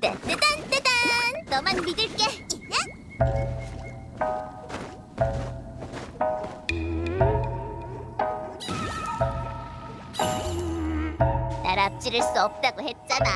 따따단 따단. 너만 믿을게 날 앞지를 수 없다고 했잖아